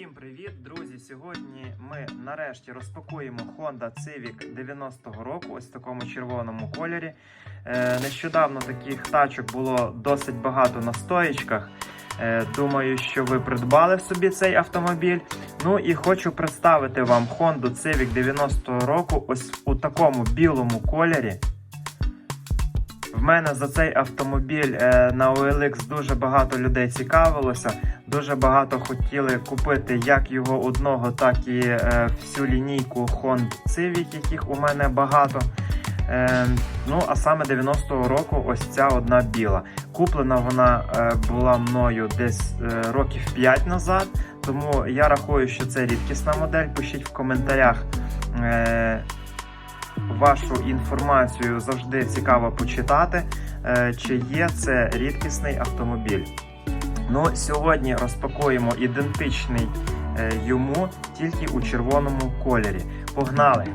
Всім привіт, друзі! Сьогодні ми нарешті розпакуємо Honda Civic 90-го року, ось в такому червоному кольорі. Е, нещодавно таких тачок було досить багато на стоїчках. Е, думаю, що ви придбали собі цей автомобіль. Ну і хочу представити вам Honda Civic 90-го року ось у такому білому кольорі. В мене за цей автомобіль е, на OLX дуже багато людей цікавилося. Дуже багато хотіли купити як його одного, так і е, всю лінійку Honda Civic, яких у мене багато. Е, ну, а саме 90-го року ось ця одна біла. Куплена вона була мною десь років 5 назад. Тому я рахую, що це рідкісна модель. Пишіть в коментарях. Вашу інформацію завжди цікаво почитати, е, чи є це рідкісний автомобіль. Ну, сьогодні розпакуємо ідентичний е, йому, тільки у червоному кольорі. Погнали!